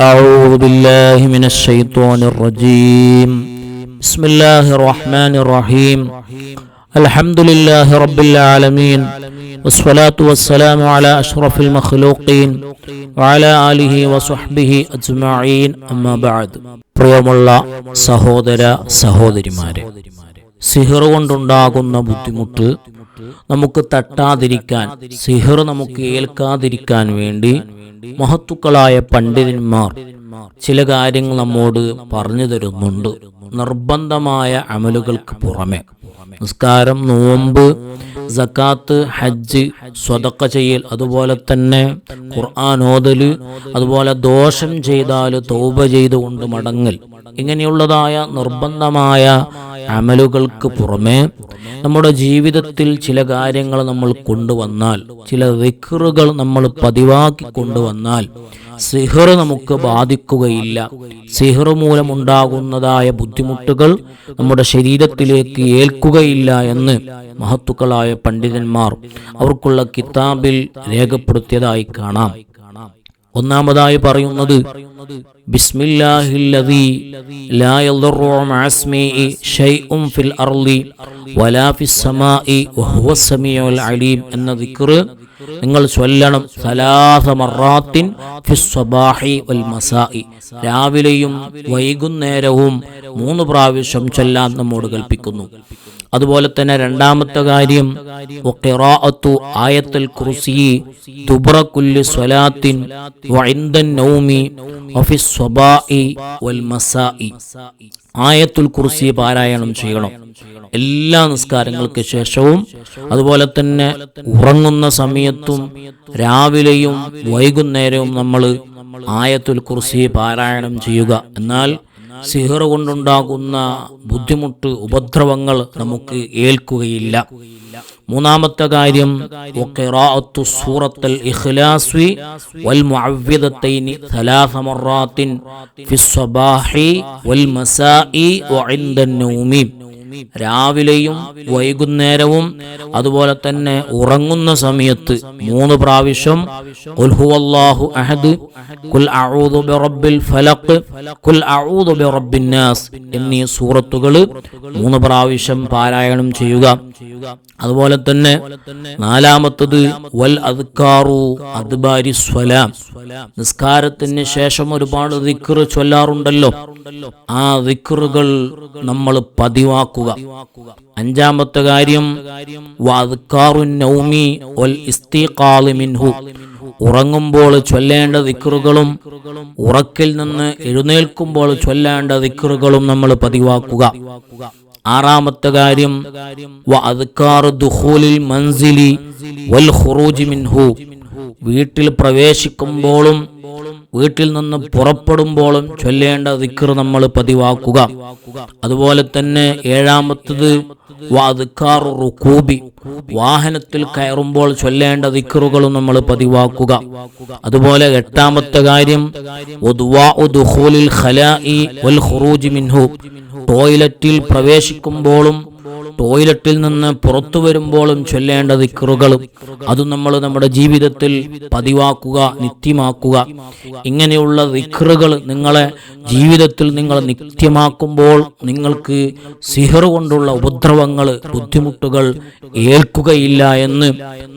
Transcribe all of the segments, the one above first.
أعوذ بالله من الشيطان الرجيم بسم الله الرحمن الرحيم الحمد لله رب العالمين والصلاة والسلام على أشرف المخلوقين وعلى آله وصحبه أجمعين أما بعد പ്രിയമുള്ള സഹോദര സഹോദരിമാരെ സിഹർ കൊണ്ടുണ്ടാകുന്ന ബുദ്ധിമുട്ട് നമുക്ക് തട്ടാതിരിക്കാൻ സിഹർ നമുക്ക് ഏൽക്കാതിരിക്കാൻ വേണ്ടി മഹത്തുക്കളായ പണ്ഡിതന്മാർ ചില കാര്യങ്ങൾ നമ്മോട് പറഞ്ഞു തരുന്നുണ്ട്. നിർബന്ധമായ അമലുകൾക്ക് പുറമെ. നിസ്കാരം നോമ്പ് സക്കാത്ത് ഹജ്ജ് സ്വതക്ക ചെയ്യൽ അതുപോലെ തന്നെ ഖുർആൻ ഓതൽ അതുപോലെ ദോഷം ചെയ്താൽ തൗബ ചെയ്തുകൊണ്ട് മടങ്ങൽ. ഇങ്ങനെയുള്ളതായ നിർബന്ധമായ അമലുകൾക്ക് പുറമെ നമ്മുടെ ജീവിതത്തിൽ ചില കാര്യങ്ങൾ നമ്മൾ കൊണ്ടുവന്നാൽ ചില വിക്റുകൾ നമ്മൾ പതിവാക്കി കൊണ്ടുവന്നാൽ സിഹർ നമുക്ക് ബാധിക്കുകയില്ല. സിഹർ മൂലമുണ്ടാകുന്നതായ ബുദ്ധിമുട്ടുകൾ നമ്മുടെ ശരീരത്തിലേക്ക് ഏൽക്കുകയില്ല എന്ന് മഹത്തുക്കളായ പണ്ഡിതന്മാർ അവർക്കുള്ള കിതാബിൽ രേഖപ്പെടുത്തിയതായി കാണാം. ഒന്നാമതായി പറയുന്നത് ഫിൽ അർളി വലാ ഫിസ് അലീം എന്ന ദിക്ർ നിങ്ങൾ ചൊല്ലണം. സലാസ ഫിസ് വൽ മസാഇ. രാവിലെയും വൈകുന്നേരവും മൂന്ന് പ്രാവശ്യം ചൊല്ലാൻ നമ്മോട് കൽപ്പിക്കുന്നു. അതുപോലെ തന്നെ രണ്ടാമത്തെ കാര്യം ആയത്തുൽ കുർസി സ്വലാത്തിൻ നൗമി സ്വബാഇ വൽ മസാഇ. ആയത്തുൽ കുർസി പാരായണം ചെയ്യണം. എല്ലാ നിസ്കാരങ്ങൾക്ക് ശേഷവും അതുപോലെ തന്നെ ഉറങ്ങുന്ന സമയത്തും രാവിലെയും വൈകുന്നേരവും നമ്മൾ ആയത്തുൽ കുർസി പാരായണം ചെയ്യുക. എന്നാൽ സിഹർ കൊണ്ടുണ്ടാകുന്ന ബുദ്ധിമുട്ട് ഉപദ്രവങ്ങൾ നമുക്ക് ഏൽക്കുകയില്ല മൂന്നാമത്തെ കാര്യം വഖിറാഅത്തു സൂറത്തുൽ ഇഖ്ലാസ് വൽ മുഅവ്വിദത്തൈനി ثلاث مرات في الصباح والمساء وعند النوم രാവിലെയും വൈകുന്നേരവും അതുപോലെ തന്നെ ഉറങ്ങുന്ന സമയത്ത് മൂന്ന് പ്രാവശ്യം അഹദ് കുൽ അഊദു ബിറബ്ബിൽ ഫലഖ് കുൽ അഊദു നാസ് എന്നീ സൂറത്തുകൾ മൂന്ന് പ്രാവശ്യം പാരായണം ചെയ്യുക. അതുപോലെ തന്നെ നാലാമത്തത് വൽ അദ്കാറു അദ്ബാരി സ്വലാം നിസ്കാരത്തിന് ശേഷം ഒരുപാട് ദിക്ർ ചൊല്ലാറുണ്ടല്ലോ. ആ ദിക്റുകൾ നമ്മൾ പതിവാക്കുക അഞ്ചാമത്തെ കാര്യം മിൻഹു. ഉറങ്ങുമ്പോൾ ചൊല്ലേണ്ട ദിക്കറുകളും ഉറക്കിൽ നിന്ന് എഴുന്നേൽക്കുമ്പോൾ ചൊല്ലേണ്ട ദിക്കറുകളും നമ്മൾ പതിവാക്കുക. ആറാമത്തെ കാര്യം മൻസിലി വൽ മിൻഹു. വീട്ടിൽ പ്രവേശിക്കുമ്പോഴും വീട്ടിൽ നിന്ന് പുറപ്പെടുമ്പോഴും ചൊല്ലേണ്ട ദിക്ർ നമ്മൾ പതിവാക്കുക. അതുപോലെ തന്നെ ഏഴാമത്തത് റുക്കൂബി വാഹനത്തിൽ കയറുമ്പോൾ ചൊല്ലേണ്ട ദിക്കറുകളും നമ്മൾ പതിവാക്കുക. അതുപോലെ എട്ടാമത്തെ കാര്യം ടോയ്ലറ്റിൽ പ്രവേശിക്കുമ്പോഴും ടോയ്ലറ്റിൽ നിന്ന് പുറത്തു വരുമ്പോഴും ചൊല്ലേണ്ട ദിക്കറുകളും അതും നമ്മൾ നമ്മുടെ ജീവിതത്തിൽ പതിവാക്കുക നിത്യമാക്കുക. ഇങ്ങനെയുള്ള ദിക്കറുകൾ നിങ്ങളെ ജീവിതത്തിൽ നിങ്ങൾ നിത്യമാക്കുമ്പോൾ നിങ്ങൾക്ക് സിഹർ കൊണ്ടുള്ള ഉപദ്രവങ്ങൾ ബുദ്ധിമുട്ടുകൾ ഏൽക്കുകയില്ല എന്ന്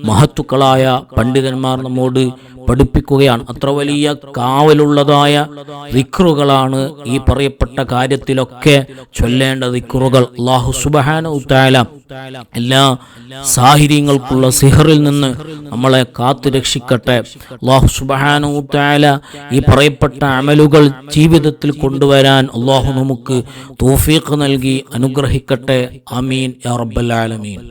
മഹത്തുക്കളായ പണ്ഡിതന്മാർ നമ്മോട് പഠിപ്പിക്കുകയാണ്. അത്ര വലിയ കാവലുള്ളതായ റിക്രുകളാണ് ഈ പറയപ്പെട്ട കാര്യത്തിലൊക്കെ ചൊല്ലേണ്ട ദിക്റുകൾ. അള്ളാഹു സുബഹാന എല്ലാ സാഹിര്യങ്ങൾക്കുള്ള സിഹറിൽ നിന്ന് നമ്മളെ കാത്തു രക്ഷിക്കട്ടെ. അള്ളാഹു സുബഹാന ഉത്താല ഈ പറയപ്പെട്ട അമലുകൾ ജീവിതത്തിൽ കൊണ്ടുവരാൻ അള്ളാഹു നമുക്ക് തോഫീഖ് നൽകി അനുഗ്രഹിക്കട്ടെ. അമീൻ യാ റബ്ബൽ ആലമീൻ.